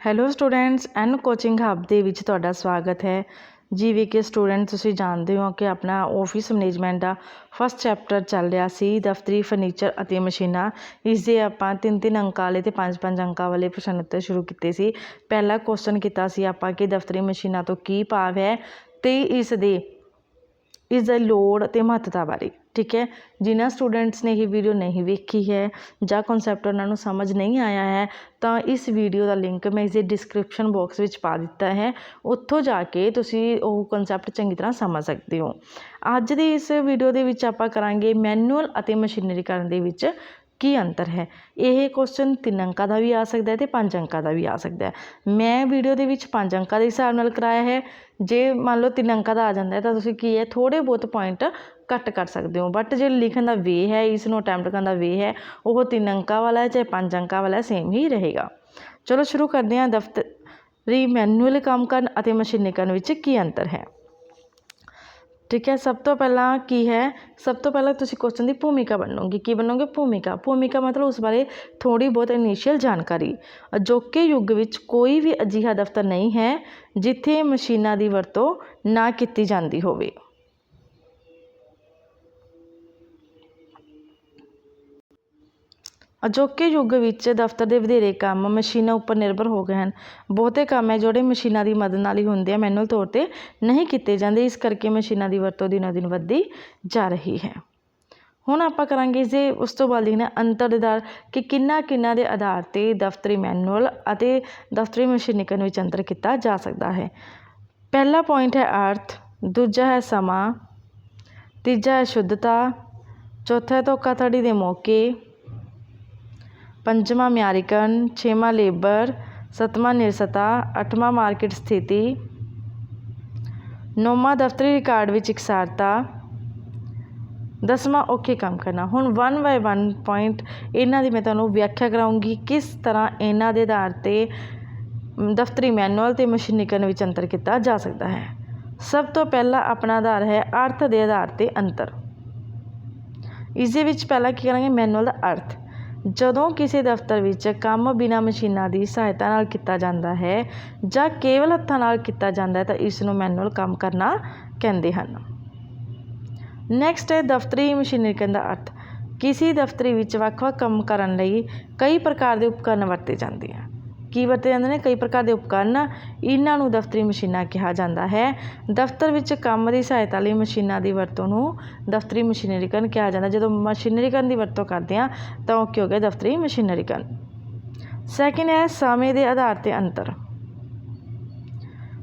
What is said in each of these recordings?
Hello students N coaching hub ਦੇ ਵਿੱਚ ਤੁਹਾਡਾ ਸਵਾਗਤ ਹੈ। ਜਿਵੇਂ ਕਿ ਸਟੂਡੈਂਟ ਤੁਸੀਂ ਜਾਣਦੇ ਹੋ ਕਿ ਆਪਣਾ ਆਫਿਸ ਮੈਨੇਜਮੈਂਟ ਦਾ ਫਸਟ ਚੈਪਟਰ ਚੱਲ ਰਿਹਾ ਸੀ, ਦਫ਼ਤਰੀ ਫਰਨੀਚਰ ਅਤੇ ਮਸ਼ੀਨਾਂ। ਇਸ ਦੇ ਆਪਾਂ ਤਿੰਨ ਤਿੰਨ ਅੰਕਾਂ ਵਾਲੇ ਤੇ ਪੰਜ ਪੰਜ ਅੰਕਾਂ ਵਾਲੇ ਪ੍ਰਸ਼ਨ ਉੱਤਰ ਸ਼ੁਰੂ ਕੀਤੇ ਸੀ। ਪਹਿਲਾ ਕੁਐਸਚਨ ਕੀਤਾ ਸੀ ਆਪਾਂ ਕਿ ਦਫ਼ਤਰੀ ਮਸ਼ੀਨਾਂ ਤੋਂ ਕੀ ਭਾਵ ਹੈ ਤੇ ਇਸ ਦੇ ਇਸ ਦਾ ਲੋੜ ਅਤੇ ਮਹੱਤਤਾ ਬਾਰੇ। ਠੀਕ ਹੈ, ਜਿਨ੍ਹਾਂ ਸਟੂਡੈਂਟਸ ਨੇ ਇਹ ਵੀਡੀਓ ਨਹੀਂ ਵੇਖੀ ਹੈ ਜਾਂ ਕਨਸੈਪਟ ਉਹਨਾਂ ਨੂੰ ਸਮਝ ਨਹੀਂ ਆਇਆ ਹੈ, ਤਾਂ ਇਸ ਵੀਡੀਓ ਦਾ ਲਿੰਕ ਮੈਂ ਇਸ ਦੇ ਡਿਸਕ੍ਰਿਪਸ਼ਨ ਬਾਕਸ ਵਿੱਚ ਪਾ ਦਿੱਤਾ ਹੈ। ਉੱਥੋਂ ਜਾ ਕੇ ਤੁਸੀਂ ਉਹ ਕਨਸੈਪਟ ਚੰਗੀ ਤਰ੍ਹਾਂ ਸਮਝ ਸਕਦੇ ਹੋ। ਅੱਜ ਦੀ ਇਸ ਵੀਡੀਓ ਦੇ ਵਿੱਚ ਆਪਾਂ ਕਰਾਂਗੇ ਮੈਨੂਅਲ ਅਤੇ ਮਸ਼ੀਨਰੀਕਰਨ ਦੇ ਵਿੱਚ ਕੀ ਅੰਤਰ ਹੈ? ਇਹ ਕੁਐਸਚਨ ਤਿੰਨ ਅੰਕਾਂ ਦਾ ਵੀ ਆ ਸਕਦਾ ਹੈ ਤੇ 5 ਅੰਕਾਂ ਦਾ ਵੀ ਆ ਸਕਦਾ ਮੈਂ ਵੀਡੀਓ ਦੇ ਵਿੱਚ ਪੰਜ ਅੰਕਾਂ ਦੇ ਹਿਸਾਬ ਨਾਲ ਕਰਾਇਆ ਹੈ। ਜੇ ਮੰਨ ਲਓ ਤਿੰਨ ਅੰਕਾਂ ਦਾ ਆ ਜਾਂਦਾ ਤਾਂ ਤੁਸੀਂ ਕੀ ਹੈ? ਥੋੜੇ ਬਹੁਤ ਪੁਆਇੰਟ ਕੱਟ ਕਰ ਸਕਦੇ ਹੋ। ਬਟ ਜੇ ਲਿਖਣ ਦਾ ਵੇ ਹੈ ਇਸ ਨੂੰ ਅਟੈਂਪਟ ਕਰਨ ਦਾ ਵੇ ਹੈ, ਉਹ ਤਿੰਨ ਅੰਕਾਂ ਵਾਲਾ ਹੈ, ਚਾਹੇ ਪੰਜ ਅੰਕਾਂ ਵਾਲਾ ਸੇਮ ਹੀ ਰਹੇਗਾ। ਚਲੋ ਸ਼ੁਰੂ ਕਰਦੇ ਹਾਂ ਦਫ਼ਤਰੀ ਮੈਨੂਅਲ ਕੰਮ ਕਰਨ ਅਤੇ ਮਸ਼ੀਨੀਕਰਨ ਵਿੱਚ ਕੀ ਅੰਤਰ ਹੈ। ਠੀਕ ਹੈ, ਸਭ ਤੋਂ ਪਹਿਲਾਂ ਕੀ ਹੈ? ਸਭ ਤੋਂ ਪਹਿਲਾਂ ਤੁਸੀਂ ਕੁਐਸਚਨ ਦੀ ਭੂਮਿਕਾ ਬਣੋਗੇ ਕੀ ਬਣੋਗੇ ਭੂਮਿਕਾ। ਭੂਮਿਕਾ ਮਤਲਬ ਉਸ ਬਾਰੇ ਥੋੜ੍ਹੀ ਬਹੁਤ ਇਨੀਸ਼ੀਅਲ ਜਾਣਕਾਰੀ। ਅਜੋਕੇ ਯੁੱਗ ਵਿੱਚ ਕੋਈ ਵੀ ਅਜਿਹਾ ਦਫ਼ਤਰ ਨਹੀਂ ਹੈ, ਜਿੱਥੇ ਮਸ਼ੀਨਾਂ ਦੀ ਵਰਤੋਂ ਨਾ ਕੀਤੀ ਜਾਂਦੀ ਹੋਵੇ। ਅਜੋਕੇ ਯੁੱਗ ਵਿੱਚ ਦਫ਼ਤਰ ਦੇ ਵਧੇਰੇ ਕੰਮ ਮਸ਼ੀਨਾਂ ਉੱਪਰ ਨਿਰਭਰ ਹੋ ਗਏ ਹਨ। ਬਹੁਤੇ ਕੰਮ ਹੈ ਜਿਹੜੇ ਮਸ਼ੀਨਾਂ ਦੀ ਮਦਦ ਨਾਲ ਹੀ ਹੁੰਦੇ ਆ। ਮੈਨੂਅਲ ਤੌਰ 'ਤੇ ਨਹੀਂ ਕੀਤੇ ਜਾਂਦੇ। ਇਸ ਕਰਕੇ ਮਸ਼ੀਨਾਂ ਦੀ ਵਰਤੋਂ ਦਿਨੋਂ ਦਿਨ ਵੱਧਦੀ ਜਾ ਰਹੀ ਹੈ। ਹੁਣ ਆਪਾਂ ਕਰਾਂਗੇ ਇਸ ਦੇ ਉਸ ਤੋਂ ਬਾਅਦ ਲਿਖਣਾ ਅੰਤਰ ਦੇ ਆਧਾਰ ਕਿ ਕਿੰਨਾ ਕਿੰਨਾ ਦੇ ਆਧਾਰ 'ਤੇ ਦਫ਼ਤਰੀ ਮੈਨੂਅਲ ਅਤੇ ਦਫ਼ਤਰੀ ਮਸ਼ੀਨੀਕਰਨ ਵਿੱਚ ਅੰਤਰ ਕੀਤਾ ਜਾ ਸਕਦਾ ਹੈ। ਪਹਿਲਾ ਪੁਆਇੰਟ ਹੈ ਅਰਥ, ਦੂਜਾ ਹੈ ਸਮਾਂ, ਤੀਜਾ ਹੈ ਸ਼ੁੱਧਤਾ, ਚੌਥਾ ਹੈ ਧੋਖਾਧੜੀ ਦੇ ਮੌਕੇ ਪੰਜਵਾਂ ਮਿਆਰੀਕਰਨ ਛੇਵਾਂ ਲੇਬਰ, ਸੱਤਵਾਂ ਨਿਰਸਤਾ, ਅੱਠਵਾਂ ਮਾਰਕੀਟ ਸਥਿਤੀ, ਨੌਵਾਂ ਦਫ਼ਤਰੀ ਰਿਕਾਰਡ ਵਿੱਚ ਇਕਸਾਰਤਾ ਦਸਵਾਂ ਔਖੇ ਕੰਮ ਕਰਨਾ। ਹੁਣ ਵਨ ਬਾਏ ਵਨ ਪੁਆਇੰਟ ਇਹਨਾਂ ਦੀ ਮੈਂ ਤੁਹਾਨੂੰ ਵਿਆਖਿਆ ਕਰਾਉਂਗੀ ਕਿਸ ਤਰ੍ਹਾਂ ਇਹਨਾਂ ਦੇ ਆਧਾਰ 'ਤੇ ਦਫ਼ਤਰੀ ਮੈਨੂਅਲ ਤੇ ਮਸ਼ੀਨੀਕਰਨ ਵਿੱਚ ਅੰਤਰ ਕੀਤਾ ਜਾ ਸਕਦਾ ਹੈ। ਸਭ ਤੋਂ ਪਹਿਲਾ ਆਪਣਾ ਆਧਾਰ ਹੈ ਅਰਥ ਦੇ ਆਧਾਰ 'ਤੇ ਅੰਤਰ। ਇਸ ਦੇ ਵਿੱਚ ਪਹਿਲਾਂ ਕੀ ਕਰਾਂਗੇ? ਮੈਨੂਅਲ ਦਾ ਅਰਥ। ਜਦੋਂ ਕਿਸੇ ਦਫ਼ਤਰ ਵਿੱਚ ਕੰਮ ਬਿਨਾਂ ਮਸ਼ੀਨਾਂ ਦੀ ਸਹਾਇਤਾ ਨਾਲ ਕੀਤਾ ਜਾਂਦਾ ਹੈ ਜਾਂ ਕੇਵਲ ਹੱਥਾਂ ਨਾਲ ਕੀਤਾ ਜਾਂਦਾ ਹੈ, ਤਾਂ ਇਸ ਨੂੰ ਮੈਨੂਅਲ ਕੰਮ ਕਰਨਾ ਕਹਿੰਦੇ ਹਨ। ਨੈਕਸਟ ਹੈ, ਦਫ਼ਤਰੀ ਮਸ਼ੀਨੀਕਰਨ ਦਾ ਅਰਥ। ਕਿਸੇ ਦਫ਼ਤਰੀ ਵਿੱਚ ਵੱਖ-ਵੱਖ ਕੰਮ ਕਰਨ ਲਈ ਕਈ ਪ੍ਰਕਾਰ ਦੇ ਉਪਕਰਨ ਵਰਤੇ ਜਾਂਦੇ ਆ ਕੀ ਵਰਤੇ ਜਾਂਦੇ ਨੇ? ਕਈ ਪ੍ਰਕਾਰ ਦੇ ਉਪਕਰਨ ਇਹਨਾਂ ਨੂੰ ਦਫ਼ਤਰੀ ਮਸ਼ੀਨਾਂ ਕਿਹਾ ਜਾਂਦਾ ਹੈ। ਦਫ਼ਤਰ ਵਿੱਚ ਕੰਮ ਦੀ ਸਹਾਇਤਾ ਲਈ ਮਸ਼ੀਨਾਂ ਦੀ ਵਰਤੋਂ ਨੂੰ ਦਫ਼ਤਰੀ ਮਸ਼ੀਨਰੀਕਰਨ ਕਿਹਾ ਜਾਂਦਾ। ਜਦੋਂ ਮਸ਼ੀਨਰੀਕਰਨ ਦੀ ਵਰਤੋਂ ਕਰਦੇ ਹਾਂ, ਤਾਂ ਉਹ ਕੀ ਹੋ ਗਿਆ ਦਫ਼ਤਰੀ ਮਸ਼ੀਨਰੀਕਰਨ। ਸੈਕਿੰਡ ਹੈ, ਸਮੇਂ ਦੇ ਆਧਾਰ 'ਤੇ ਅੰਤਰ।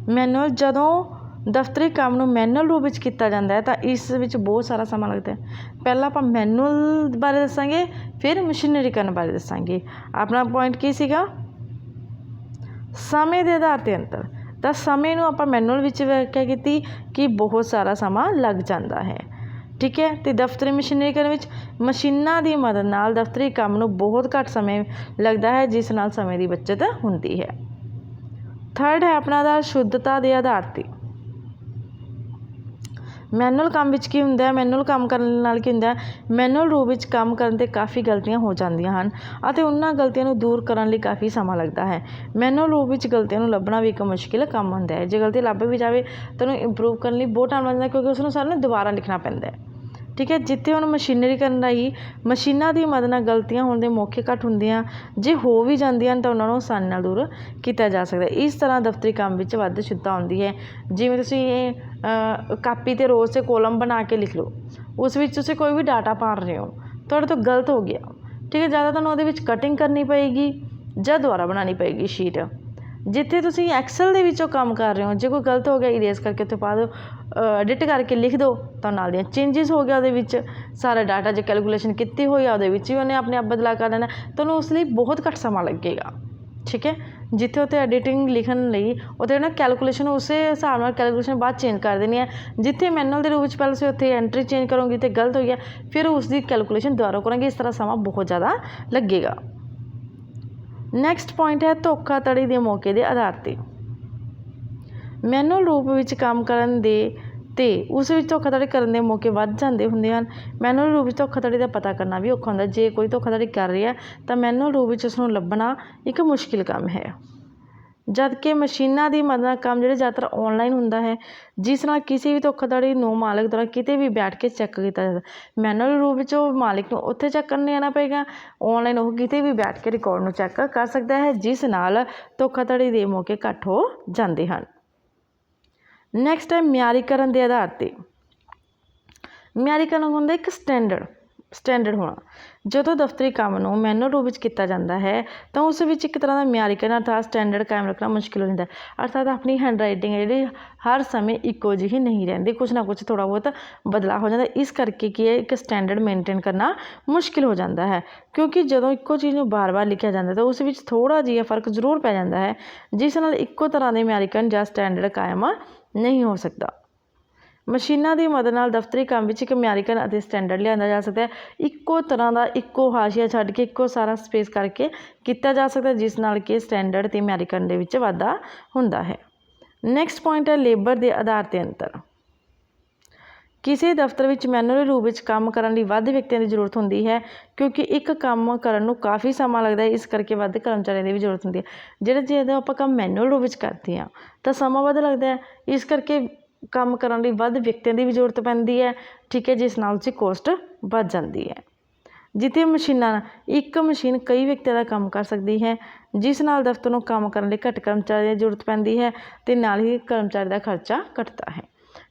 ਮੈਨੂਅਲ ਜਦੋਂ ਦਫ਼ਤਰੀ ਕੰਮ ਨੂੰ ਮੈਨੂਅਲ ਰੂਪ ਵਿੱਚ ਕੀਤਾ ਜਾਂਦਾ ਹੈ, ਤਾਂ ਇਸ ਵਿੱਚ ਬਹੁਤ ਸਾਰਾ ਸਮਾਂ ਲੱਗਦਾ ਹੈ। ਪਹਿਲਾਂ ਆਪਾਂ ਮੈਨੂਅਲ ਬਾਰੇ ਦੱਸਾਂਗੇ, ਫਿਰ ਮਸ਼ੀਨਰੀਕਰਨ ਬਾਰੇ ਦੱਸਾਂਗੇ। ਆਪਣਾ ਪੁਆਇੰਟ ਕੀ ਸੀਗਾ? ਸਮੇਂ ਦੇ ਆਧਾਰ 'ਤੇ ਅੰਤਰ। ਤਾਂ ਸਮੇਂ ਨੂੰ ਆਪਾਂ ਮੈਨੂਅਲ ਵਿੱਚ ਵਿਆਖਿਆ ਕੀਤੀ? ਕਿ ਬਹੁਤ ਸਾਰਾ ਸਮਾਂ ਲੱਗ ਜਾਂਦਾ ਹੈ। ਠੀਕ ਹੈ? ਅਤੇ ਦਫ਼ਤਰੀ ਮਸ਼ੀਨਰੀਕਰਨ ਵਿੱਚ ਮਸ਼ੀਨਾਂ ਦੀ ਮਦਦ ਨਾਲ ਦਫ਼ਤਰੀ ਕੰਮ ਨੂੰ ਬਹੁਤ ਘੱਟ ਸਮੇਂ ਲੱਗਦਾ ਹੈ, ਜਿਸ ਨਾਲ ਸਮੇਂ ਦੀ ਬੱਚਤ ਹੁੰਦੀ ਹੈ। ਥਰਡ ਹੈ ਆਪਣਾ ਆਧਾਰ ਸ਼ੁੱਧਤਾ ਦੇ ਆਧਾਰ 'ਤੇ। ਮੈਨੂਅਲ ਕੰਮ ਵਿੱਚ ਕੀ ਹੁੰਦਾ ਮੈਨੂਅਲ ਕੰਮ ਕਰਨ ਨਾਲ ਕੀ ਹੁੰਦਾ ਮੈਨੂਅਲ ਰੂਪ ਵਿੱਚ ਕੰਮ ਕਰਨ 'ਤੇ ਕਾਫੀ ਗਲਤੀਆਂ ਹੋ ਜਾਂਦੀਆਂ ਹਨ ਅਤੇ ਉਹਨਾਂ ਗਲਤੀਆਂ ਨੂੰ ਦੂਰ ਕਰਨ ਲਈ ਕਾਫੀ ਸਮਾਂ ਲੱਗਦਾ ਹੈ। ਮੈਨੂਅਲ ਰੂਪ ਵਿੱਚ ਗਲਤੀਆਂ ਨੂੰ ਲੱਭਣਾ ਵੀ ਇੱਕ ਮੁਸ਼ਕਿਲ ਕੰਮ ਹੁੰਦਾ ਹੈ। ਜੇ ਗਲਤੀ ਲੱਭ ਵੀ ਜਾਵੇ ਤਾਂ ਉਹਨੂੰ ਇੰਪਰੂਵ ਕਰਨ ਲਈ ਬਹੁਤ ਟਾਈਮ ਲੱਗਦਾ ਕਿਉਂਕਿ ਉਸਨੂੰ ਸਾਰਿਆਂ ਨੂੰ ਦੁਬਾਰਾ ਲਿਖਣਾ ਪੈਂਦਾ ਠੀਕ ਹੈ, ਜਿੱਥੇ ਹੁਣ ਮਸ਼ੀਨਰੀਕਰਨ ਰਾਹੀਂ ਮਸ਼ੀਨਾਂ ਦੀ ਮਦਦ ਨਾਲ ਗਲਤੀਆਂ ਹੋਣ ਦੇ ਮੌਕੇ ਘੱਟ ਹੁੰਦੇ ਆ ਜੇ ਹੋ ਵੀ ਜਾਂਦੀਆਂ ਹਨ ਤਾਂ ਉਹਨਾਂ ਨੂੰ ਆਸਾਨੀ ਨਾਲ ਦੂਰ ਕੀਤਾ ਜਾ ਸਕਦਾ ਇਸ ਤਰ੍ਹਾਂ ਦਫ਼ਤਰੀ ਕੰਮ ਵਿੱਚ ਵੱਧ ਸ਼ੁੱਧਤਾ ਆਉਂਦੀ ਹੈ। ਜਿਵੇਂ ਤੁਸੀਂ ਕਾਪੀ 'ਤੇ ਰੋਜ਼ 'ਤੇ ਕੋਲਮ ਬਣਾ ਕੇ ਲਿਖ ਲਓ, ਉਸ ਵਿੱਚ ਤੁਸੀਂ ਕੋਈ ਵੀ ਡਾਟਾ ਪਾ ਰਹੇ ਹੋ, ਤੁਹਾਡੇ ਤੋਂ ਗਲਤ ਹੋ ਗਿਆ। ਠੀਕ ਹੈ, ਜ਼ਿਆਦਾ ਤੁਹਾਨੂੰ ਉਹਦੇ ਵਿੱਚ ਕਟਿੰਗ ਕਰਨੀ ਪਏਗੀ ਜਾਂ ਦੁਬਾਰਾ ਬਣਾਉਣੀ ਪਏਗੀ ਸ਼ੀਟ ਜਿੱਥੇ ਤੁਸੀਂ ਐਕਸਲ ਦੇ ਵਿੱਚੋਂ ਕੰਮ ਕਰ ਰਹੇ ਹੋ, ਜੇ ਕੋਈ ਗਲਤ ਹੋ ਗਿਆ ਇਰੇਜ਼ ਕਰਕੇ ਉੱਥੇ ਪਾ ਦਿਓ ਐਡਿਟ ਕਰਕੇ ਲਿਖ ਦਿਓ, ਤਾਂ ਨਾਲ ਦੀਆਂ ਚੇਂਜਸ ਹੋ ਗਿਆ ਉਹਦੇ ਵਿੱਚ, ਸਾਰਾ ਡਾਟਾ ਜੇ ਕੈਲਕੂਲੇਸ਼ਨ ਕੀਤੀ ਹੋਈ ਆ, ਉਹਦੇ ਵਿੱਚ ਹੀ ਉਹਨੇ ਆਪਣੇ ਆਪ ਬਦਲਾ ਕਰ ਲੈਣਾ, ਤੁਹਾਨੂੰ ਉਸ ਲਈ ਬਹੁਤ ਘੱਟ ਸਮਾਂ ਲੱਗੇਗਾ, ਠੀਕ ਹੈ? ਜਿੱਥੇ ਉੱਥੇ ਐਡੀਟਿੰਗ ਲਿਖਣ ਲਈ, ਉੱਥੇ ਨਾ ਕੈਲਕੂਲੇਸ਼ਨ ਉਸੇ ਹਿਸਾਬ ਨਾਲ ਕੈਲਕੂਲੇਸ਼ਨ ਬਾਅਦ ਚੇਂਜ ਕਰ ਦੇਣੀ ਹੈ, ਜਿੱਥੇ ਮੈਨੂਅਲ ਦੇ ਰੂਪ ਵਿੱਚ ਪਹਿਲਾਂ ਤੁਸੀਂ ਉੱਥੇ ਐਂਟਰੀ ਚੇਂਜ ਕਰੋਗੇ, ਤੇ ਗਲਤ ਹੋ ਗਿਆ, ਫਿਰ ਉਸ ਦੀ ਕੈਲਕੂਲੇਸ਼ਨ ਦੁਬਾਰਾ ਕਰਾਂਗੇ, ਇਸ ਤਰ੍ਹਾਂ ਸਮਾਂ ਬਹੁਤ ਜ਼ਿਆਦਾ ਲੱਗੇਗਾ। ਨੈਕਸਟ ਪੁਆਇੰਟ ਹੈ ਧੋਖਾਧੜੀ ਦੇ ਮੌਕੇ ਦੇ ਆਧਾਰ 'ਤੇ। ਮੈਨੂਅਲ ਰੂਪ ਵਿੱਚ ਕੰਮ ਕਰਨ ਦੇ ਤੇ ਉਸ ਵਿੱਚ ਧੋਖਾਧੜੀ ਕਰਨ ਦੇ ਮੌਕੇ ਵੱਧ ਜਾਂਦੇ ਹੁੰਦੇ ਹਨ। ਮੈਨੂਅਲ ਰੂਪ ਵਿੱਚ ਧੋਖਾਧੜੀ ਦਾ ਪਤਾ ਕਰਨਾ ਵੀ ਔਖਾ ਹੁੰਦਾ। ਜੇ ਕੋਈ ਧੋਖਾਧੜੀ ਕਰ ਰਿਹਾ ਤਾਂ ਮੈਨੂਅਲ ਰੂਪ ਵਿੱਚ ਉਸ ਨੂੰ ਲੱਭਣਾ ਇੱਕ ਮੁਸ਼ਕਿਲ ਕੰਮ ਹੈ। ਜਦਕਿ ਮਸ਼ੀਨਾਂ ਦੀ ਮਦਦ ਨਾਲ ਕੰਮ ਜਿਹੜੇ ਜ਼ਿਆਦਾਤਰ ਔਨਲਾਈਨ ਹੁੰਦਾ ਹੈ, ਜਿਸ ਨਾਲ ਕਿਸੇ ਵੀ ਧੋਖਾਧੜੀ ਨੂੰ ਮਾਲਕ ਦੁਆਰਾ ਕਿਤੇ ਵੀ ਬੈਠ ਕੇ ਚੈੱਕ ਕੀਤਾ ਜਾਂਦਾ ਮੈਨੂਅਲ ਰੂਪ ਵਿੱਚ ਉਹ ਮਾਲਕ ਨੂੰ ਉੱਥੇ ਚੈੱਕ ਕਰਨ ਜਾਣਾ ਪਏਗਾ ਔਨਲਾਈਨ ਉਹ ਕਿਤੇ ਵੀ ਬੈਠ ਕੇ ਰਿਕਾਰਡ ਨੂੰ ਚੈੱਕ ਕਰ ਸਕਦਾ ਹੈ, ਜਿਸ ਨਾਲ ਧੋਖਾਧੜੀ ਦੇ ਮੌਕੇ ਘੱਟ ਹੋ ਜਾਂਦੇ ਹਨ। ਨੈਕਸਟ ਹੈ ਮਿਆਰੀਕਰਨ ਦੇ ਆਧਾਰ ਤੇ। ਮਿਆਰੀਕਰਨ ਹੁੰਦਾ ਇੱਕ ਸਟੈਂਡਰਡ ਸਟੈਂਡਰਡ ਹੋਣਾ। ਜਦੋਂ ਦਫ਼ਤਰੀ ਕੰਮ ਨੂੰ ਮੈਨੂਅਲ ਰੂਪ ਵਿੱਚ ਕੀਤਾ ਜਾਂਦਾ ਹੈ, ਤਾਂ ਉਸ ਵਿੱਚ ਇੱਕ ਤਰ੍ਹਾਂ ਦਾ ਮਿਆਰੀਕਰਨ ਅਰਥਾਤ ਸਟੈਂਡਰਡ ਕਾਇਮ ਰੱਖਣਾ ਮੁਸ਼ਕਿਲ ਹੋ ਜਾਂਦਾ ਅਰਥਾਤ ਆਪਣੀ ਹੈਂਡ ਰਾਈਟਿੰਗ ਹੈ ਜਿਹੜੀ ਹਰ ਸਮੇਂ ਇੱਕੋ ਜਿਹੀ ਨਹੀਂ ਰਹਿੰਦੀ, ਕੁਛ ਨਾ ਕੁਛ ਥੋੜ੍ਹਾ ਬਹੁਤ ਬਦਲਾਅ ਹੋ ਜਾਂਦਾ। ਇਸ ਕਰਕੇ ਕੀ ਹੈ, ਇੱਕ ਸਟੈਂਡਰਡ ਮੇਨਟੇਨ ਕਰਨਾ ਮੁਸ਼ਕਿਲ ਹੋ ਜਾਂਦਾ ਹੈ, ਕਿਉਂਕਿ ਜਦੋਂ ਇੱਕੋ ਚੀਜ਼ ਨੂੰ ਬਾਰ-ਬਾਰ ਲਿਖਿਆ ਜਾਂਦਾ ਤਾਂ ਉਸ ਵਿੱਚ ਥੋੜ੍ਹਾ ਜਿਹਾ ਫ਼ਰਕ ਜ਼ਰੂਰ ਪੈ ਜਾਂਦਾ ਹੈ, ਜਿਸ ਨਾਲ ਇੱਕੋ ਤਰ੍ਹਾਂ ਦੇ ਮਿਆਰੀਕਰਨ ਜਾਂ ਸਟੈਂਡਰਡ ਕਾਇਮ ਨਹੀਂ ਹੋ ਸਕਦਾ। ਮਸ਼ੀਨਾਂ ਦੀ ਮਦਦ ਨਾਲ ਦਫ਼ਤਰੀ ਕੰਮ ਵਿੱਚ ਇੱਕ ਮਿਆਰੀਕਰਨ ਅਤੇ ਸਟੈਂਡਰਡ ਲਿਆਂਦਾ ਜਾ ਸਕਦਾ ਇੱਕੋ ਤਰ੍ਹਾਂ ਦਾ ਇੱਕੋ ਹਾਸ਼ੀਆ ਛੱਡ ਕੇ ਇੱਕੋ ਸਾਰਾ ਸਪੇਸ ਕਰਕੇ ਕੀਤਾ ਜਾ ਸਕਦਾ ਜਿਸ ਨਾਲ ਕਿ ਸਟੈਂਡਰਡ ਅਤੇ ਮਿਆਰੀਕਰਨ ਦੇ ਵਿੱਚ ਵਾਧਾ ਹੁੰਦਾ ਹੈ। ਨੈਕਸਟ ਪੁਆਇੰਟ ਹੈ ਲੇਬਰ ਦੇ ਆਧਾਰ ਤੇ ਅੰਤਰ। ਕਿਸੇ ਦਫ਼ਤਰ ਵਿੱਚ ਮੈਨੂਅਲ ਰੂਪ ਵਿੱਚ ਕੰਮ ਕਰਨ ਲਈ ਵੱਧ ਵਿਅਕਤੀਆਂ ਦੀ ਜ਼ਰੂਰਤ ਹੁੰਦੀ ਹੈ, ਕਿਉਂਕਿ ਇੱਕ ਕੰਮ ਕਰਨ ਨੂੰ ਕਾਫੀ ਸਮਾਂ ਲੱਗਦਾ ਹੈ, ਇਸ ਕਰਕੇ ਵੱਧ ਕਰਮਚਾਰੀਆਂ ਦੀ ਵੀ ਜ਼ਰੂਰਤ ਹੁੰਦੀ ਹੈ। ਜਿਹੜੇ ਜਦੋਂ ਆਪਾਂ ਕੰਮ ਮੈਨੂਅਲ ਰੂਪ ਵਿੱਚ ਕਰਦੇ ਹਾਂ, ਤਾਂ ਸਮਾਂ ਵੱਧ ਲੱਗਦਾ ਹੈ, ਇਸ ਕਰਕੇ ਕੰਮ ਕਰਨ ਲਈ ਵੱਧ ਵਿਅਕਤੀਆਂ ਦੀ ਵੀ ਜ਼ਰੂਰਤ ਪੈਂਦੀ ਹੈ। ਠੀਕ ਹੈ ਜਿਸ ਨਾਲ ਉਸਦੀ ਕੋਸਟ ਵੱਧ ਜਾਂਦੀ ਹੈ। ਜਿੱਥੇ ਮਸ਼ੀਨਾਂ, ਇੱਕ ਮਸ਼ੀਨ ਕਈ ਵਿਅਕਤੀਆਂ ਦਾ ਕੰਮ ਕਰ ਸਕਦੀ ਹੈ, ਜਿਸ ਨਾਲ ਦਫ਼ਤਰ ਨੂੰ ਕੰਮ ਕਰਨ ਲਈ ਘੱਟ ਕਰਮਚਾਰੀਆਂ ਦੀ ਜ਼ਰੂਰਤ ਪੈਂਦੀ ਹੈ ਅਤੇ ਨਾਲ ਹੀ ਕਰਮਚਾਰੀ ਦਾ ਖਰਚਾ ਘੱਟਦਾ ਹੈ।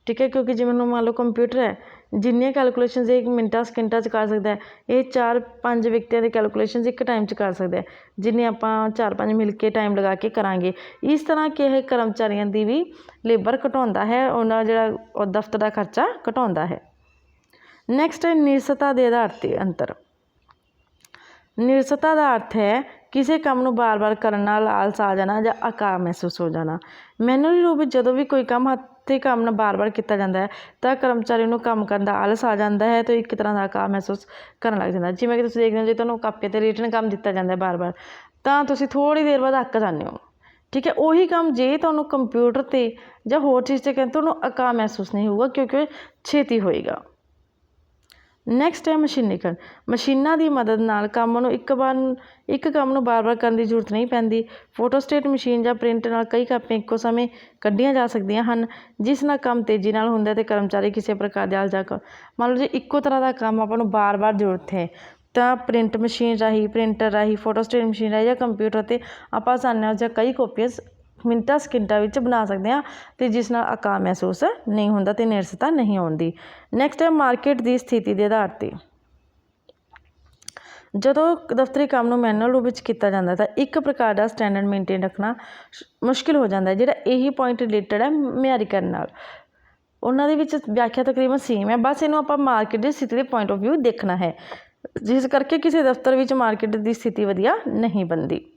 ਠੀਕ ਹੈ, ਕਿਉਂਕਿ ਜਿਵੇਂ ਹੁਣ ਮੰਨ ਲਓ ਕੰਪਿਊਟਰ ਹੈ ਜਿੰਨੀਆਂ ਕੈਲਕੂਲੇਸ਼ਨਸ ਇਹ ਮਿੰਟਾਂ, ਸਕਿੰਟਾਂ 'ਚ ਕਰ ਸਕਦਾ ਇਹ ਚਾਰ ਪੰਜ ਵਿਅਕਤੀਆਂ ਦੇ ਕੈਲਕੂਲੇਸ਼ਨਸ ਇੱਕ ਟਾਈਮ 'ਚ ਕਰ ਸਕਦਾ ਜਿੰਨੇ ਆਪਾਂ ਚਾਰ ਪੰਜ ਮਿਲ ਕੇ ਟਾਈਮ ਲਗਾ ਕੇ ਕਰਾਂਗੇ। ਇਸ ਤਰ੍ਹਾਂ ਕਿ ਇਹ ਕਰਮਚਾਰੀਆਂ ਦੀ ਵੀ ਲੇਬਰ ਘਟਾਉਂਦਾ ਹੈ, ਉਹਨਾਂ ਜਿਹੜਾ ਉਹ ਦਫ਼ਤਰ ਦਾ ਖਰਚਾ ਘਟਾਉਂਦਾ ਹੈ। ਨੈਕਸਟ ਹੈ ਨਿਰਸਤਾ ਦੇ ਆਧਾਰ 'ਤੇ ਅੰਤਰ। ਨਿਰਸਤਾ ਦਾ ਅਰਥ ਹੈ ਕਿਸੇ ਕੰਮ ਨੂੰ ਬਾਰ-ਬਾਰ ਕਰਨ ਨਾਲ ਆਲਸ ਆ ਜਾਣਾ ਜਾਂ ਆਕਾਰ ਮਹਿਸੂਸ ਹੋ ਜਾਣਾ। ਮੈਨੂਅਲੀ ਰੂਪ ਵਿੱਚ ਜਦੋਂ ਵੀ ਕੋਈ ਕੰਮ ਹੱਥੀਂ ਕੰਮ ਨਾਲ ਬਾਰ-ਬਾਰ ਕੀਤਾ ਜਾਂਦਾ ਹੈ। ਤਾਂ ਕਰਮਚਾਰੀ ਨੂੰ ਕੰਮ ਕਰਨ ਦਾ ਆਲਸ ਆ ਜਾਂਦਾ ਹੈ ਤੇ ਇੱਕ ਤਰ੍ਹਾਂ ਦਾ ਆਕਾਰ ਮਹਿਸੂਸ ਕਰਨ ਲੱਗ ਜਾਂਦਾ ਜਿਵੇਂ ਕਿ ਤੁਸੀਂ ਦੇਖਦੇ ਹੋ, ਜੇ ਤੁਹਾਨੂੰ ਕਾਪੀ 'ਤੇ ਰਿਟਨ ਕੰਮ ਦਿੱਤਾ ਜਾਂਦਾ ਹੈ ਬਾਰ-ਬਾਰ, ਤਾਂ ਤੁਸੀਂ ਥੋੜ੍ਹੀ ਦੇਰ ਬਾਅਦ ਅੱਕ ਜਾਂਦੇ ਹੋ। ਠੀਕ ਹੈ, ਉਹੀ ਕੰਮ ਜੇ ਤੁਹਾਨੂੰ ਕੰਪਿਊਟਰ 'ਤੇ ਜਾਂ ਹੋਰ ਚੀਜ਼ 'ਤੇ ਕਹਿੰਦੇ ਤੁਹਾਨੂੰ ਆਕਾਰ ਮਹਿਸੂਸ ਨਹੀਂ ਹੋਊਗਾ ਕਿਉਂਕਿ ਉਹ ਛੇਤੀ ਹੋਏਗਾ। ਨੈਕਸਟ ਹੈ ਮਸ਼ੀਨੀਕਰਨ ਮਸ਼ੀਨਾਂ ਦੀ ਮਦਦ ਨਾਲ ਕੰਮ ਨੂੰ ਇੱਕ ਵਾਰ ਇੱਕ ਕੰਮ ਨੂੰ ਵਾਰ ਵਾਰ ਕਰਨ ਦੀ ਜ਼ਰੂਰਤ ਨਹੀਂ ਪੈਂਦੀ। ਫੋਟੋਸਟੇਟ ਮਸ਼ੀਨ ਜਾਂ ਪ੍ਰਿੰਟ ਨਾਲ ਕਈ ਕਾਪੀਆਂ ਇੱਕੋ ਸਮੇਂ ਕੱਢੀਆਂ ਜਾ ਸਕਦੀਆਂ ਹਨ, ਜਿਸ ਨਾਲ ਕੰਮ ਤੇਜ਼ੀ ਨਾਲ ਹੁੰਦਾ ਅਤੇ ਕਰਮਚਾਰੀ ਕਿਸੇ ਪ੍ਰਕਾਰ ਦੇ ਆਲਜਾਕ ਮੰਨ ਲਓ ਜੇ, ਇੱਕੋ ਤਰ੍ਹਾਂ ਦਾ ਕੰਮ ਆਪਾਂ ਨੂੰ ਵਾਰ ਵਾਰ ਜ਼ਰੂਰਤ ਹੈ, ਤਾਂ ਪ੍ਰਿੰਟ ਮਸ਼ੀਨ ਰਾਹੀਂ ਪ੍ਰਿੰਟਰ ਰਾਹੀਂ ਫੋਟੋਸਟੇਟ ਮਸ਼ੀਨ ਰਾਹੀਂ ਜਾਂ ਕੰਪਿਊਟਰ 'ਤੇ ਆਪਾਂ ਆਸਾਨੀ ਨਾਲ ਜਾਂ ਕਈ ਕਾਪੀਆਂ ਮਿੰਟਾਂ, ਸਕਿੰਟਾਂ ਵਿੱਚ ਬਣਾ ਸਕਦੇ ਹਾਂ ਅਤੇ ਜਿਸ ਨਾਲ ਆਕਾਰ ਮਹਿਸੂਸ ਨਹੀਂ ਹੁੰਦਾ ਅਤੇ ਨਿਰਸਤਾ ਨਹੀਂ ਆਉਂਦੀ। ਨੈਕਸਟ ਹੈ ਮਾਰਕੀਟ ਦੀ ਸਥਿਤੀ ਦੇ ਆਧਾਰ 'ਤੇ। ਜਦੋਂ ਦਫ਼ਤਰੀ ਕੰਮ ਨੂੰ ਮੈਨੂਅਲ ਰੂਪ ਵਿੱਚ ਕੀਤਾ ਜਾਂਦਾ ਤਾਂ ਇੱਕ ਪ੍ਰਕਾਰ ਦਾ ਸਟੈਂਡਰਡ ਮੇਨਟੇਨ ਰੱਖਣਾ ਸ਼- ਮੁਸ਼ਕਿਲ ਹੋ ਜਾਂਦਾ ਜਿਹੜਾ ਇਹੀ ਪੁਆਇੰਟ ਰਿਲੇਟਡ ਹੈ ਮਿਆਰੀਕਰਨ ਨਾਲ। ਉਹਨਾਂ ਦੇ ਵਿੱਚ ਵਿਆਖਿਆ ਤਕਰੀਬਨ ਸੇਮ ਹੈ, ਬਸ ਇਹਨੂੰ ਆਪਾਂ ਮਾਰਕੀਟ ਦੀ ਸਥਿਤੀ ਦੇ ਪੁਆਇੰਟ ਆਫ View ਦੇਖਣਾ ਹੈ। ਜਿਸ ਕਰਕੇ ਕਿਸੇ ਦਫ਼ਤਰ ਵਿੱਚ ਮਾਰਕੀਟ ਦੀ ਸਥਿਤੀ ਵਧੀਆ ਨਹੀਂ ਬਣਦੀ।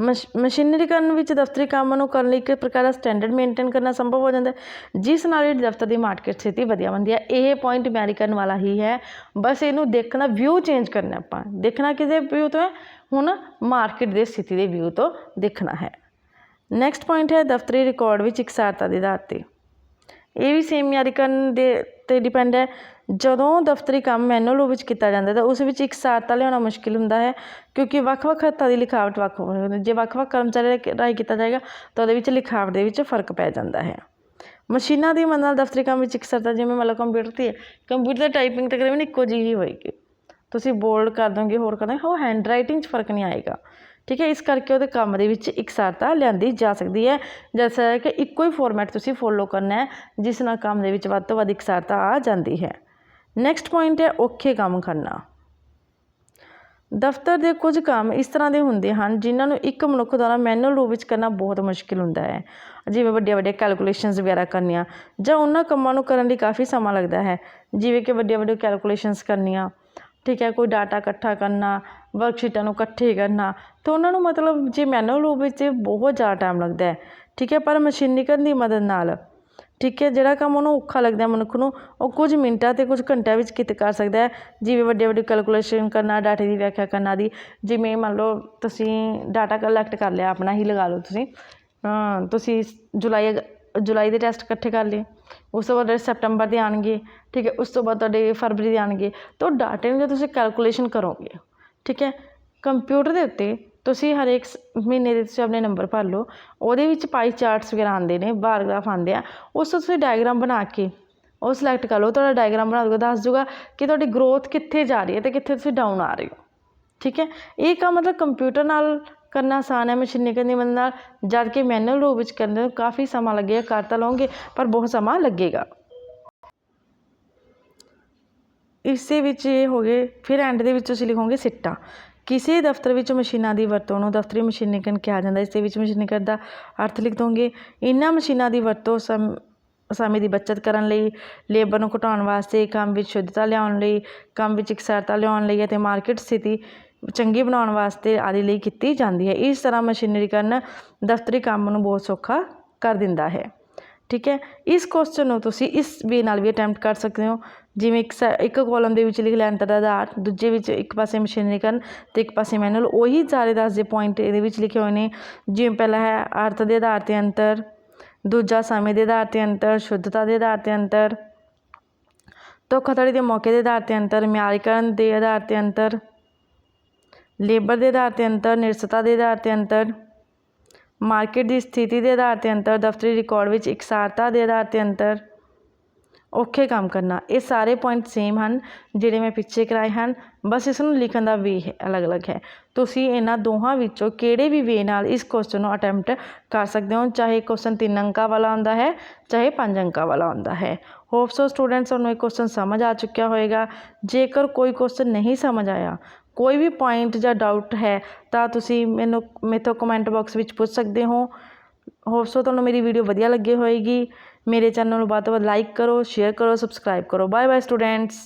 ਮਸ਼ ਮਸ਼ੀਨਰੀਕਰਨ ਵਿੱਚ ਦਫ਼ਤਰੀ ਕੰਮ ਨੂੰ ਕਰਨ ਲਈ ਇੱਕ ਪ੍ਰਕਾਰ ਦਾ ਸਟੈਂਡਰਡ ਮੇਨਟੇਨ ਕਰਨਾ ਸੰਭਵ ਹੋ ਜਾਂਦਾ ਜਿਸ ਨਾਲ ਇਹ ਦਫ਼ਤਰ ਦੀ ਮਾਰਕੀਟ ਸਥਿਤੀ ਵਧੀਆ ਬਣਦੀ ਹੈ। ਇਹ ਪੁਆਇੰਟ ਅਮਰੀਕਨ ਵਾਲਾ ਹੀ ਹੈ। ਬਸ ਇਹਨੂੰ ਦੇਖਣਾ ਵਿਊ ਚੇਂਜ ਕਰਨਾ ਆਪਾਂ। ਦੇਖਣਾ ਕਿਹਦੇ ਵਿਊ ਤੋਂ ਹੈ? ਹੁਣ ਮਾਰਕੀਟ ਦੇ ਸਥਿਤੀ ਦੇ ਵਿਊ ਤੋਂ ਦੇਖਣਾ ਹੈ। ਨੈਕਸਟ ਪੁਆਇੰਟ ਹੈ ਦਫ਼ਤਰੀ ਰਿਕਾਰਡ ਵਿੱਚ ਇਕਸਾਰਤਾ ਦੇ ਆਧਾਰ 'ਤੇ। ਇਹ ਵੀ ਸੇਮ ਅਮਰੀਕਨ ਦੇ 'ਤੇ ਡਿਪੈਂਡ ਹੈ। ਜਦੋਂ ਦਫ਼ਤਰੀ ਕੰਮ ਮੈਨੂਅਲ ਵਿੱਚ ਕੀਤਾ ਜਾਂਦਾ ਤਾਂ ਉਸ ਵਿੱਚ ਇਕਸਾਰਤਾ ਲਿਆਉਣਾ ਮੁਸ਼ਕਿਲ ਹੁੰਦਾ ਹੈ, ਕਿਉਂਕਿ ਵੱਖ-ਵੱਖ ਹੱਥਾਂ ਦੀ ਲਿਖਾਵਟ ਵੱਖ ਵੱਖ ਹੁੰਦੀ ਜੇ ਵੱਖ-ਵੱਖ ਕਰਮਚਾਰੀ ਰਾਹੀਂ ਕੀਤਾ ਜਾਏਗਾ ਤਾਂ ਉਹਦੇ ਵਿੱਚ ਲਿਖਾਵਟ ਦੇ ਵਿੱਚ ਫ਼ਰਕ ਪੈ ਜਾਂਦਾ ਹੈ। ਮਸ਼ੀਨਾਂ ਦੀ ਮਦਦ ਨਾਲ ਦਫ਼ਤਰੀ ਕੰਮ ਵਿੱਚ ਇਕਸਾਰਤਾ ਜਿਵੇਂ ਮੰਨ ਲਓ ਕੰਪਿਊਟਰ 'ਤੇ ਹੈ, ਕੰਪਿਊਟਰ 'ਤੇ ਟਾਈਪਿੰਗ ਤਕਰੀਬਨ ਇੱਕੋ ਜਿਹੀ ਹੋਏਗੀ। ਤੁਸੀਂ ਬੋਲਡ ਕਰ ਦੋਗੇ, ਹੋਰ ਕਰ ਦੋਗੇ, ਉਹ ਹੈਂਡ ਰਾਈਟਿੰਗ 'ਚ ਫ਼ਰਕ ਨਹੀਂ ਆਏਗਾ। ਠੀਕ ਹੈ, ਇਸ ਕਰਕੇ ਉਹਦੇ ਕੰਮ ਦੇ ਵਿੱਚ ਇਕਸਾਰਤਾ ਲਿਆਂਦੀ ਜਾ ਸਕਦੀ ਹੈ। ਜੈਸਾ ਕਿ ਇੱਕੋ ਹੀ ਫਾਰਮੈਟ ਤੁਸੀਂ ਫੋਲੋ ਕਰਨਾ ਹੈ, ਜਿਸ ਨਾਲ ਕੰਮ ਦੇ ਵਿੱਚ ਵੱਧ ਤੋਂ ਵੱਧ ਇਕਸਾਰਤਾ ਆ ਜਾਂਦੀ ਹੈ। ਨੈਕਸਟ ਪੁਆਇੰਟ ਹੈ, ਔਖੇ ਕੰਮ ਕਰਨਾ। ਦਫ਼ਤਰ ਦੇ ਕੁਝ ਕੰਮ ਇਸ ਤਰ੍ਹਾਂ ਦੇ ਹੁੰਦੇ ਹਨ, ਜਿਨ੍ਹਾਂ ਨੂੰ ਇੱਕ ਮਨੁੱਖ ਦੁਆਰਾ ਮੈਨੂਅਲ ਰੂਪ ਵਿੱਚ ਕਰਨਾ ਬਹੁਤ ਮੁਸ਼ਕਿਲ ਹੁੰਦਾ ਹੈ। ਜਿਵੇਂ ਵੱਡੇ ਵੱਡੀਆਂ ਕੈਲਕੂਲੇਸ਼ਨਸ ਵਗੈਰਾ ਕਰਨੀਆਂ, ਜਾਂ ਉਹਨਾਂ ਕੰਮਾਂ ਨੂੰ ਕਰਨ ਲਈ ਕਾਫੀ ਸਮਾਂ ਲੱਗਦਾ ਹੈ। ਜਿਵੇਂ ਕਿ ਵੱਡੀਆਂ ਵੱਡੀਆਂ ਕੈਲਕੂਲੇਸ਼ਨਸ ਕਰਨੀਆਂ, ਠੀਕ ਹੈ, ਕੋਈ ਡਾਟਾ ਇਕੱਠਾ ਕਰਨਾ ਵਰਕਸ਼ੀਟਾਂ ਨੂੰ ਇਕੱਠੇ ਕਰਨਾ, ਤਾਂ ਉਹਨਾਂ ਨੂੰ ਮਤਲਬ ਜੇ ਮੈਨੂਅਲ ਰੂਪ ਵਿੱਚ ਬਹੁਤ ਜ਼ਿਆਦਾ ਟਾਈਮ ਲੱਗਦਾ ਹੈ, ਠੀਕ ਹੈ, ਪਰ ਮਸ਼ੀਨੀਕਰਨ ਦੀ ਮਦਦ ਨਾਲ ਠੀਕ ਹੈ, ਜਿਹੜਾ ਕੰਮ ਉਹਨੂੰ ਔਖਾ ਲੱਗਦਾ ਮਨੁੱਖ ਨੂੰ, ਉਹ ਕੁਝ ਮਿੰਟਾਂ ਅਤੇ ਕੁਝ ਘੰਟਿਆਂ ਵਿੱਚ ਕਿਤ ਕਰ ਸਕਦਾ ਹੈ। ਜਿਵੇਂ ਵੱਡੇ ਵੱਡੇ ਕੈਲਕੂਲੇਸ਼ਨ ਕਰਨਾ ਡਾਟੇ ਦੀ ਵਿਆਖਿਆ ਕਰਨਾ ਦੀ। ਜਿਵੇਂ ਮੰਨ ਲਓ ਤੁਸੀਂ ਡਾਟਾ ਕਲੈਕਟ ਕਰ ਲਿਆ, ਆਪਣਾ ਹੀ ਲਗਾ ਲਓ ਤੁਸੀਂ। ਤੁਸੀਂ ਜੁਲਾਈ ਜੁਲਾਈ ਦੇ ਟੈਸਟ ਇਕੱਠੇ ਕਰ ਲਏ। ਉਸ ਤੋਂ ਬਾਅਦ ਸੈਪਟੰਬਰ ਦੇ ਆਣਗੇ ਠੀਕ ਹੈ, ਉਸ ਤੋਂ ਬਾਅਦ ਤੁਹਾਡੇ ਫਰਵਰੀ ਦੇ ਆਣਗੇ ਤਾਂ ਡਾਟੇ ਨੂੰ ਜੇ ਤੁਸੀਂ ਕੈਲਕੂਲੇਸ਼ਨ ਕਰੋਗੇ, ਠੀਕ ਹੈ ਕੰਪਿਊਟਰ ਦੇ ਉੱਤੇ ਤੁਸੀਂ ਹਰੇਕ ਸ- ਮਹੀਨੇ ਦੇ ਤੁਸੀਂ ਆਪਣੇ ਨੰਬਰ ਭਰ ਲਓ, ਉਹਦੇ ਵਿੱਚ ਪਾਈ ਚਾਰਟਸ ਵਗੈਰਾ ਆਉਂਦੇ ਨੇ ਬਾਰਗ੍ਰਾਫ ਆਉਂਦੇ ਆ, ਉਸ ਤੋਂ ਤੁਸੀਂ ਡਾਇਗਰਾਮ ਬਣਾ ਕੇ ਉਹ ਸਿਲੈਕਟ ਕਰ ਲਓ, ਤੁਹਾਡਾ ਡਾਇਗਰਾਮ ਬਣਾ ਦੂਗਾ ਦੱਸ ਦੂਗਾ ਕਿ ਤੁਹਾਡੀ ਗਰੋਥ ਕਿੱਥੇ ਜਾ ਰਹੀ ਹੈ ਅਤੇ ਕਿੱਥੇ ਤੁਸੀਂ ਡਾਊਨ ਆ ਰਹੇ ਹੋ। ਠੀਕ ਹੈ? ਇਹ ਕੰਮ ਮਤਲਬ ਕੰਪਿਊਟਰ ਨਾਲ ਕਰਨਾ ਆਸਾਨ ਹੈ ਮਸ਼ੀਨੀ ਕਰਨੀ ਮਦਦ ਨਾਲ, ਜਦ ਕਿ ਮੈਨੂਅਲ ਰੂਪ ਵਿੱਚ ਕਰਨ ਨੂੰ ਕਾਫੀ ਸਮਾਂ ਲੱਗੇਗਾ, ਕਰ ਤਾਂ ਲਓਗੇ, ਪਰ ਬਹੁਤ ਸਮਾਂ ਲੱਗੇਗਾ। ਇਸੇ ਵਿੱਚ ਇਹ ਹੋ ਗਏ, ਫਿਰ ਐਂਡ ਦੇ ਵਿੱਚ ਤੁਸੀਂ ਲਿਖੋਗੇ ਸਿੱਟਾ। ਕਿਸੇ ਦਫ਼ਤਰ ਵਿੱਚ ਮਸ਼ੀਨਾਂ ਦੀ ਵਰਤੋਂ ਨੂੰ ਦਫ਼ਤਰੀ ਮਸ਼ੀਨੀਕਰਨ ਕਿਹਾ ਜਾਂਦਾ, ਇਸ ਦੇ ਵਿੱਚ ਮਸ਼ੀਨੀਕਰਨ ਦਾ ਅਰਥ ਲਿਖ ਦੋਗੇ ਇਹਨਾਂ ਮਸ਼ੀਨਾਂ ਦੀ ਵਰਤੋਂ ਸਮ, ਸਮੇਂ ਦੀ ਬਚਤ ਕਰਨ ਲਈ, ਲੇਬਰ ਨੂੰ ਘਟਾਉਣ ਵਾਸਤੇ, ਕੰਮ ਵਿੱਚ ਸ਼ੁੱਧਤਾ ਲਿਆਉਣ ਲਈ, ਕੰਮ ਵਿੱਚ ਇਕਸਾਰਤਾ ਲਿਆਉਣ ਲਈ ਅਤੇ ਮਾਰਕੀਟ ਸਥਿਤੀ ਚੰਗੀ ਬਣਾਉਣ ਵਾਸਤੇ ਆਦਿ ਲਈ ਕੀਤੀ ਜਾਂਦੀ ਹੈ। ਇਸ ਤਰ੍ਹਾਂ ਮਸ਼ੀਨਰੀਕਰਨ ਦਫ਼ਤਰੀ ਕੰਮ ਨੂੰ ਬਹੁਤ ਸੌਖਾ ਕਰ ਦਿੰਦਾ ਹੈ। ਠੀਕ ਹੈ? ਇਸ ਕੁਐਸਚਨ ਨੂੰ ਤੁਸੀਂ ਇਸ ਵੇ ਨਾਲ ਵੀ ਅਟੈਂਪਟ ਕਰ ਸਕਦੇ ਹੋ। ਜਿਵੇਂ ਇੱਕ ਸਾ- ਇੱਕ ਕਾਲਮ ਦੇ ਵਿੱਚ ਲਿਖ ਲਿਆ ਅੰਤਰ ਦਾ ਆਧਾਰ, ਦੂਜੇ ਵਿੱਚ ਇੱਕ ਪਾਸੇ ਮਸ਼ੀਨਰੀਕਰਨ ਅਤੇ ਇੱਕ ਪਾਸੇ ਮੈਨੂਅਲ ਉਹੀ ਸਾਰੇ ਦਸ ਦੇ ਪੁਆਇੰਟ ਇਹਦੇ ਵਿੱਚ ਲਿਖੇ ਹੋਏ ਨੇ। ਜਿਵੇਂ ਪਹਿਲਾ ਹੈ, ਅਰਥ ਦੇ ਆਧਾਰ ਤੇ ਅੰਤਰ, ਦੂਜਾ ਸਮੇਂ ਦੇ ਆਧਾਰ ਤੇ ਅੰਤਰ, ਸ਼ੁੱਧਤਾ ਦੇ ਆਧਾਰ ਤੇ ਅੰਤਰ, ਧੋਖਾਧੜੀ ਦੇ ਮੌਕੇ ਦੇ ਆਧਾਰ ਤੇ ਅੰਤਰ, ਮਿਆਰੀਕਰਨ ਦੇ ਆਧਾਰ ਤੇ ਅੰਤਰ, ਲੇਬਰ ਦੇ ਆਧਾਰ ਤੇ ਅੰਤਰ, ਨਿਰਸਤਾ ਦੇ ਆਧਾਰ ਤੇ ਅੰਤਰ ਮਾਰਕੀਟ ਦੀ ਸਥਿਤੀ ਦੇ ਆਧਾਰ ਤੇ ਅੰਤਰ, ਦਫ਼ਤਰੀ ਰਿਕਾਰਡ ਵਿੱਚ ਇਕਸਾਰਤਾ ਦੇ ਆਧਾਰ ਤੇ ਅੰਤਰ, ਔਖੇ ਕੰਮ ਕਰਨਾ, ਇਹ ਸਾਰੇ ਪੁਆਇੰਟ ਸੇਮ ਹਨ ਜਿਹੜੇ ਮੈਂ ਪਿੱਛੇ ਕਰਵਾਏ ਹਨ। ਬਸ ਇਸ ਨੂੰ ਲਿਖਣ ਦਾ ਵੇ ਅਲੱਗ-ਅਲੱਗ ਹੈ। ਤੁਸੀਂ ਇਹਨਾਂ ਦੋਹਾਂ ਵਿੱਚੋਂ ਕਿਹੜੇ ਵੀ ਵੇ ਨਾਲ ਇਸ ਕੁਐਸਚਨ ਨੂੰ ਅਟੈਂਪਟ ਕਰ ਸਕਦੇ ਹੋ, ਚਾਹੇ ਕੁਐਸਚਨ ਤਿੰਨ ਅੰਕਾਂ ਵਾਲਾ ਆਉਂਦਾ ਹੈ, ਚਾਹੇ ਪੰਜ ਅੰਕਾਂ ਵਾਲਾ ਆਉਂਦਾ ਹੈ। ਹੋਪ ਸੋ ਸਟੂਡੈਂਟਸ ਤੁਹਾਨੂੰ ਇਹ ਕੁਐਸਚਨ ਸਮਝ ਆ ਚੁੱਕਿਆ ਹੋਏਗਾ। ਜੇਕਰ ਕੋਈ ਕੁਐਸਚਨ ਨਹੀਂ ਸਮਝ ਆਇਆ ਕੋਈ ਵੀ ਪੁਆਇੰਟ ਜਾਂ ਡਾਊਟ ਹੈ, ਤਾਂ ਤੁਸੀਂ ਮੈਨੂੰ ਮੇਰੇ ਤੋਂ ਕਮੈਂਟ ਬਾਕਸ ਵਿੱਚ ਪੁੱਛ ਸਕਦੇ ਹੋ। ਹੋਪ ਸੋ ਤੁਹਾਨੂੰ ਮੇਰੀ ਵੀਡੀਓ ਵਧੀਆ ਲੱਗੀ ਹੋਏਗੀ। ਮੇਰੇ ਚੈਨਲ ਨੂੰ ਵੱਧ ਤੋਂ ਵੱਧ ਲਾਈਕ ਕਰੋ ਸ਼ੇਅਰ ਕਰੋ ਸਬਸਕ੍ਰਾਈਬ ਕਰੋ। Bye bye students